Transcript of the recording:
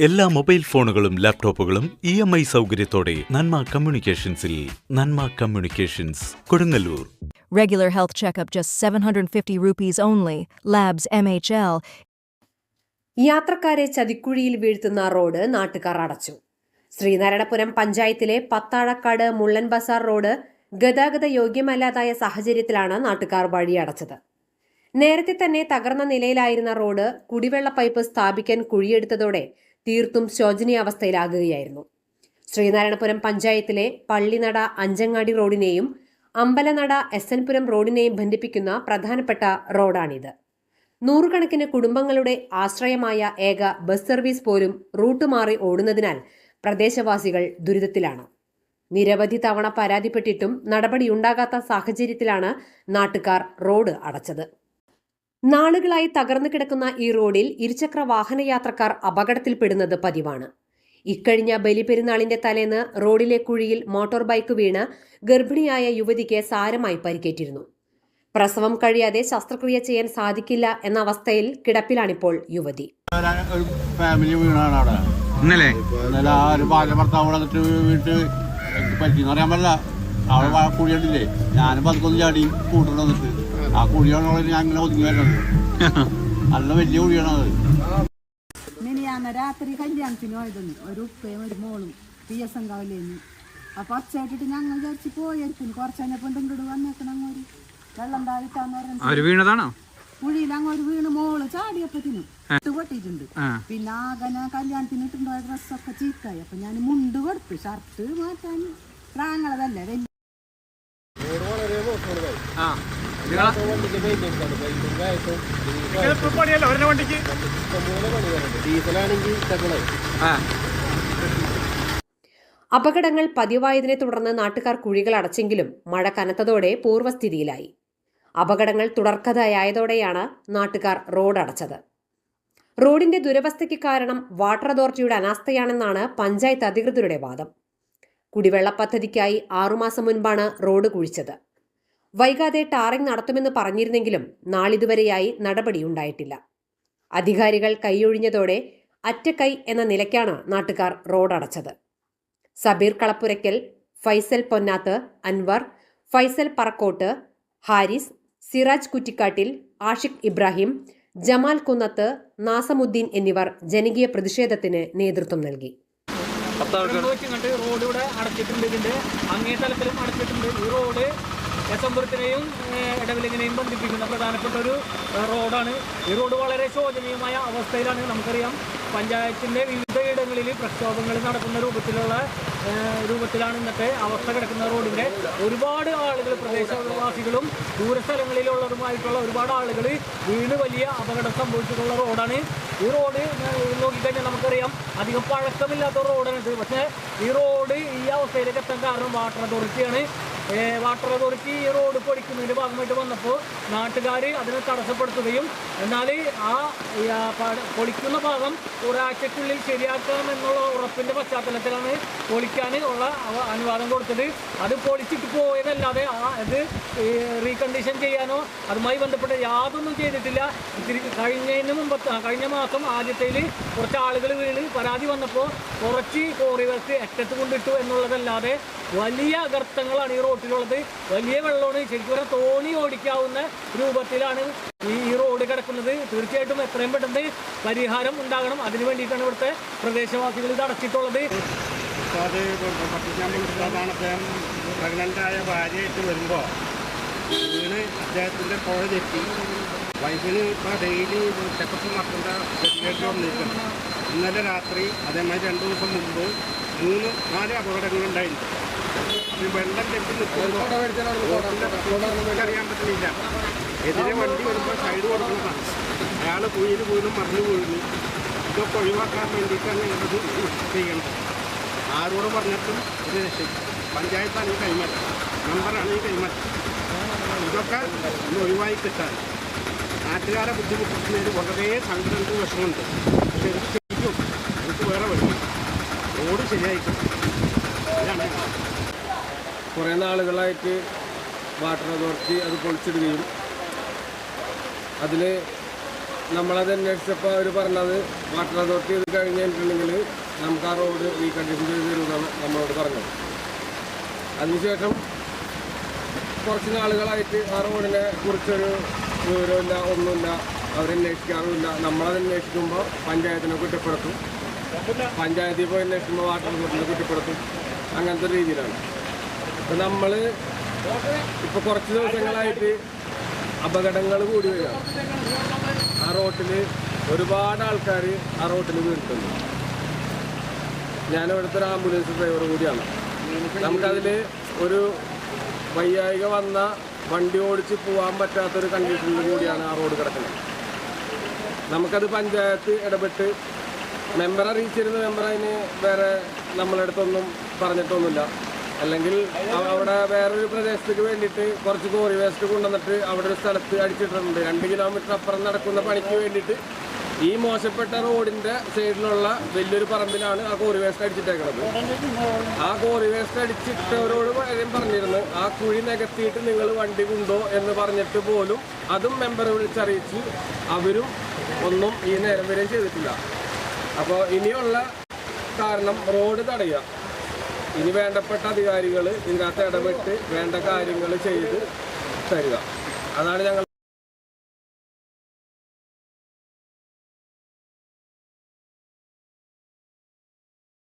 എല്ലാ മൊബൈൽ ഫോണുകളും ലാപ്ടോപ്പുകളും ഇ എം ഐ സൗകര്യത്തോടെ Nanma കമ്മ്യൂണിക്കേഷൻസിൽ Nanma communications Kodungallur Regular health checkup just 750 rupees only. Labs MHL. യാത്രക്കാരെ ചതിക്കുഴിയിൽ വീഴ്ത്തുന്ന റോഡ് നാട്ടുകാർ അടച്ചു ശ്രീനാരായണപുരം പഞ്ചായത്തിലെ പത്താഴക്കാട് മുള്ളൻ ബസാർ റോഡ് ഗതാഗത യോഗ്യമല്ലാതായ സാഹചര്യത്തിലാണ് നാട്ടുകാർ വഴി വഴിയടച്ചത് നേരത്തെ തന്നെ തകർന്ന നിലയിലായിരുന്ന റോഡ് കുടിവെള്ള പൈപ്പ് സ്ഥാപിക്കാൻ കുഴിയെടുത്തതോടെ തീർത്തും ശോചനീയാവസ്ഥയിലാകുകയായിരുന്നു. ശ്രീനാരായണപുരം പഞ്ചായത്തിലെ പള്ളിനട അഞ്ചങ്ങാടി റോഡിനെയും അമ്പലനട എസ് എൻപുരം റോഡിനെയും ബന്ധിപ്പിക്കുന്ന പ്രധാനപ്പെട്ട റോഡാണിത്. നൂറുകണക്കിന് കുടുംബങ്ങളുടെ ആശ്രയമായ ഏക ബസ് സർവീസ് പോലും റൂട്ട് മാറി ഓടുന്നതിനാൽ പ്രദേശവാസികൾ ദുരിതത്തിലാണ്. നിരവധി തവണ പരാതിപ്പെട്ടിട്ടും നടപടിയുണ്ടാകാത്ത സാഹചര്യത്തിലാണ് നാട്ടുകാർ റോഡ് അടച്ചത്. നാളുകളായി തകർന്നു കിടക്കുന്ന ഈ റോഡിൽ ഇരുചക്ര വാഹന യാത്രക്കാർ അപകടത്തിൽപ്പെടുന്നത് പതിവാണ്. ഇക്കഴിഞ്ഞ ബലിപെരുന്നാളിന്റെ തലേന്ന് റോഡിലെ കുഴിയിൽ മോട്ടോർ ബൈക്ക് വീണ് ഗർഭിണിയായ യുവതിക്ക് സാരമായി പരിക്കേറ്റിരുന്നു. പ്രസവം കഴിയാതെ ശസ്ത്രക്രിയ ചെയ്യാൻ സാധിക്കില്ല എന്ന അവസ്ഥയിൽ കിടപ്പിലാണിപ്പോൾ യുവതി. ഫാമിലി വീണാണ് അവിടെ. ഇന്നലെ? ഇന്നലെ ആ ഒരു ഭാര്യ ഭർത്താവ് വന്നിട്ട് വീട്ട് എനിക്ക് പറ്റിയെന്ന് അറിയാൻ പറ്റില്ല. അവിടെ വാ- കുഴിയുണ്ടില്ലേ? ഞാനും പതുക്കൊന്ന് ചാടി വന്നിട്ട്. ആ കുഴിയാണ് ഞാൻ ഇങ്ങനെ ഒതുങ്ങി വരുന്നത് നല്ല വലിയ കുഴിയാണത് മിനിയാന്ന് രാത്രി കല്യാണത്തിന് പോയതെന്ന് ഒരു ഉപ്പയും ഒരു മോളും പി എസ് എങ്കാവിലേന്ന് അപ്പൊ ഒച്ചയായിട്ടിട്ട് ഞങ്ങൾ വിചാരിച്ച് പോയിരിക്കും കുറച്ച് കഴിഞ്ഞപ്പോൾ ഇങ്ങോട്ട് വന്നേക്കണം അങ്ങോട്ട്. വെള്ളം താഴ്ത്താന്ന് പറഞ്ഞു വീണതാണോ? കുഴിയിൽ അങ്ങോട്ട് വീണ് മോൾ ചാടിയപ്പത്തിനും ഇട്ട് പൊട്ടിയിട്ടുണ്ട്. പിന്നെ ആകനെ കല്യാണത്തിന് ഇട്ടുണ്ടോ ഡ്രസ്സൊക്കെ ചീക്കായി അപ്പൊ ഞാൻ മുണ്ട് കൊടുത്തു. ഷർട്ട് മാറ്റാൻ പ്രാങ്ങളതല്ലേ വലിയ ആ ആ. അപകടങ്ങൾ പതിവായതിനെ തുടർന്ന് നാട്ടുകാർ കുഴികൾ അടച്ചെങ്കിലും മഴ കനത്തതോടെ പൂർവസ്ഥിതിയിലായി അപകടങ്ങൾ തുടർക്കഥയായതോടെയാണ് നാട്ടുകാർ റോഡ് അടച്ചത്. റോഡിന്റെ ദുരവസ്ഥയ്ക്ക് കാരണം വാട്ടർ അതോറിറ്റിയുടെ അനാസ്ഥയാണെന്നാണ് പഞ്ചായത്ത് അധികൃതരുടെ വാദം. കുടിവെള്ള പദ്ധതിക്കായി ആറുമാസം മുൻപാണ് റോഡ് കുഴിച്ചത്. വൈകാതെ ടാറിംഗ് നടത്തുമെന്ന് പറഞ്ഞിരുന്നെങ്കിലും നാളിതുവരെയായി നടപടിയുണ്ടായിട്ടില്ല. അധികാരികൾ കൈയൊഴിഞ്ഞതോടെ അറ്റക്കൈ എന്ന നിലയ്ക്കാണ് നാട്ടുകാർ റോഡടച്ചത്. സബീർ കളപ്പുരയ്ക്കൽ ഫൈസൽ പൊന്നാത്ത് അൻവർ ഫൈസൽ പറക്കോട്ട് ഹാരിസ് സിറാജ് കുറ്റിക്കാട്ടിൽ ആഷിഖ് ഇബ്രാഹിം ജമാൽ കുന്നത്ത് നാസമുദ്ദീൻ എന്നിവർ ജനകീയ പ്രതിഷേധത്തിന് നേതൃത്വം നൽകി. റോഡ് ഇവിടെ അടച്ചിട്ടുണ്ട് ഇതിന്റെ അങ്ങേ തലത്തിലും അടച്ചിട്ടുണ്ട്. ഈ റോഡ് എസംപുരത്തിനെയും ഇടവിലിങ്ങിനെയും ബന്ധിപ്പിക്കുന്ന പ്രധാനപ്പെട്ട ഒരു റോഡാണ്. ഈ റോഡ് വളരെ ശോചനീയമായ അവസ്ഥയിലാണ് നമുക്കറിയാം. പഞ്ചായത്തിന്റെ വിവിധ ഇടങ്ങളിൽ പ്രക്ഷോഭങ്ങൾ നടക്കുന്ന രൂപത്തിലുള്ള രൂപത്തിലാണ് ഇന്നത്തെ അവസ്ഥ കിടക്കുന്ന റോഡിന്റെ. ഒരുപാട് ആളുകൾ പ്രദേശവാസികളും ദൂരസ്ഥലങ്ങളിലുള്ളതുമായിട്ടുള്ള ഒരുപാട് ആളുകൾ വീണ് വലിയ അപകടം സംഭവിച്ചിട്ടുള്ള റോഡാണ്. ഈ റോഡ് നോക്കിക്കഴിഞ്ഞാൽ നമുക്കറിയാം അധികം പഴക്കമില്ലാത്ത റോഡാണ് പക്ഷേ ഈ റോഡ് ഈ അവസ്ഥയിലേക്ക് എത്താൻ കാരണം വാട്ടർ അതോറിറ്റിയാണ്. വാട്ടർ അതോറിറ്റി ഈ റോഡ് പൊളിക്കുന്നതിന്റെ ഭാഗമായിട്ട് വന്നപ്പോൾ നാട്ടുകാർ അതിനെ തടസ്സപ്പെടുത്തുകയും എന്നാൽ ആ പൊളിക്കുന്ന ഭാഗം ഒരാഴ്ചക്കുള്ളിൽ ശരിയാക്കാമെന്നുള്ള ഉറപ്പിന്റെ പശ്ചാത്തലത്തിലാണ് പൊളിക്കാൻ ഉള്ള അനുവാദം കൊടുത്തത്. അത് പൊളിച്ചിട്ട് പോയതല്ലാതെ ആ ഇത് റീകണ്ടീഷൻ ചെയ്യാനോ അതുമായി ബന്ധപ്പെട്ട് യാതൊന്നും ചെയ്തിട്ടില്ല. ഇത്തിരി കഴിഞ്ഞതിന് മുമ്പ് കഴിഞ്ഞ മാസം ആദ്യത്തേൽ കുറച്ച് ആളുകൾ വീണ് പരാതി വന്നപ്പോൾ കുറച്ച് കോറികൾക്ക് അറ്റത്ത് കൊണ്ടിട്ടു എന്നുള്ളതല്ലാതെ വലിയ അകർത്തങ്ങളാണ് ഈ റോട്ടിലുള്ളത് വലിയ വെള്ളമാണ്. ശരിക്കും തോണി ഓടിക്കാവുന്ന രൂപത്തിലാണ് ഈ റോഡ് കിടക്കുന്നത്. തീർച്ചയായിട്ടും എത്രയും പെട്ടെന്ന് പരിഹാരം ഉണ്ടാകണം. അതിനു വേണ്ടിയിട്ടാണ് ഇവിടുത്തെ പ്രദേശവാസികൾ ഇത് അടച്ചിട്ടുള്ളത്. പ്രഗ്നന്റായ ഭാര്യയായിട്ട് വരുമ്പോൾ വീണ് അദ്ദേഹത്തിന്റെ പുഴ തെറ്റി. വൈഫിന് ഇപ്പോൾ ഡെയിലി ചെക്കപ്പ് നടത്തേണ്ട ഗതികേട്ട് വന്നിരിക്കണം ഇന്നലെ രാത്രി അതേമാതിരി രണ്ട് ദിവസം മുമ്പ് മൂന്ന് നാല് അപകടങ്ങൾ അപകടങ്ങളുണ്ടായിരുന്നു എതിരെ വണ്ടി വരുമ്പോൾ സൈഡ് കൊടുക്കുന്നതാണ്. അയാൾ കുഴിയിൽ വീണ്ടും മറിഞ്ഞു പോയിരുന്നു ഇതൊക്കെ ഒഴിവാക്കാൻ വേണ്ടിയിട്ടാണ് ഇത് ചെയ്യേണ്ടത്. ആരോട് പറഞ്ഞിട്ടും ഇത് രക്ഷിക്കും പഞ്ചായത്താണ് ഈ കൈമാറ്റം. നമ്പറാണ് ഈ കൈമാറ്റം. ഇതൊക്കെ ഒന്ന് ഒഴിവായി കിട്ടാൻ നാട്ടുകാരെ ബുദ്ധിമുട്ടിക്കുന്നതിന് വളരെ സങ്കടമുണ്ട് വിഷമമുണ്ട്. പക്ഷെ എനിക്ക് ശരിക്കും എനിക്ക് വേറെ വഴി. റോഡ് ശരിയായിക്കും അതാണ് കുറേ നാളുകളായിട്ട് വാട്ടർ അതോറിറ്റി അത് പൊളിച്ചിടുകയും അതിൽ നമ്മളത് അന്വേഷിച്ചപ്പോൾ അവർ പറഞ്ഞത് വാട്ടർ അതോറിറ്റി ഇത് കഴിഞ്ഞ് കഴിഞ്ഞിട്ടുണ്ടെങ്കിൽ നമുക്ക് ആ റോഡ് റീകണ്ടീഷൻ ചെയ്ത് തരുമെന്നാണ് നമ്മളോട് പറഞ്ഞത്. അതിനുശേഷം കുറച്ച് നാളുകളായിട്ട് ആ റോഡിനെ കുറിച്ചൊരു വിവരമില്ല ഒന്നുമില്ല അവരന്വേഷിക്കാറുമില്ല നമ്മളത് അന്വേഷിക്കുമ്പോൾ പഞ്ചായത്തിനെ കുറ്റപ്പെടുത്തും. പഞ്ചായത്തിൽ പോയി അന്വേഷിക്കുമ്പോൾ വാട്ടർ അതോറിറ്റിനെ കുറ്റപ്പെടുത്തും. അങ്ങനത്തെ രീതിയിലാണ്. ഇപ്പം നമ്മൾ ഇപ്പോൾ കുറച്ച് ദിവസങ്ങളായിട്ട് അപകടങ്ങൾ കൂടി വരികയാണ് ആ റോട്ടിൽ ഒരുപാട് ആൾക്കാർ ആ റോട്ടിൽ വീഴ്ത്തുന്നു ഞാനിവിടുത്തെ ഒരു ആംബുലൻസ് ഡ്രൈവർ കൂടിയാണ്. നമുക്കതിൽ ഒരു വയ്യായിക വന്ന വണ്ടി ഓടിച്ച് പോകാൻ പറ്റാത്തൊരു കണ്ടീഷനിൽ കൂടിയാണ് ആ റോഡ് കിടക്കുന്നത്. നമുക്കത് പഞ്ചായത്ത് ഇടപെട്ട് മെമ്പർ അറിയിച്ചിരുന്ന മെമ്പർ അതിന് വേറെ നമ്മളെടുത്തൊന്നും പറഞ്ഞിട്ടൊന്നുമില്ല. അല്ലെങ്കിൽ അവ- അവിടെ വേറൊരു പ്രദേശത്തേക്ക് വേണ്ടിയിട്ട് കുറച്ച് കോറി വേസ്റ്റ് കൊണ്ടുവന്നിട്ട് അവിടെ ഒരു സ്ഥലത്ത് അടിച്ചിട്ടുണ്ട് രണ്ട് കിലോമീറ്റർ അപ്പുറം നടക്കുന്ന പണിക്ക് വേണ്ടിയിട്ട് ഈ മോശപ്പെട്ട റോഡിന്റെ സൈഡിലുള്ള വലിയൊരു പറമ്പിലാണ് ആ കോറി വേസ്റ്റ് അടിച്ചിട്ടേക്കുന്നത് ആ കോറി വേസ്റ്റ് അടിച്ചിട്ടവരോട് കാര്യം പറഞ്ഞിരുന്നു. ആ കുഴി നികത്തിയിട്ട് നിങ്ങൾ വണ്ടി കൊണ്ടോ എന്ന് പറഞ്ഞിട്ട് പോലും അതും മെമ്പർ വിളിച്ചറിയിച്ച് അവരും ഒന്നും ഈ നേരം വരെയും ചെയ്തിട്ടില്ല. അപ്പോൾ ഇനിയുള്ള കാരണം റോഡ് തടയുക. ഇനി വേണ്ടപ്പെട്ട അധികാരികൾ ഇതിനകത്ത് ഇടപെട്ട് വേണ്ട കാര്യങ്ങൾ ചെയ്ത് തരിക. അതാണ് ഞങ്ങൾ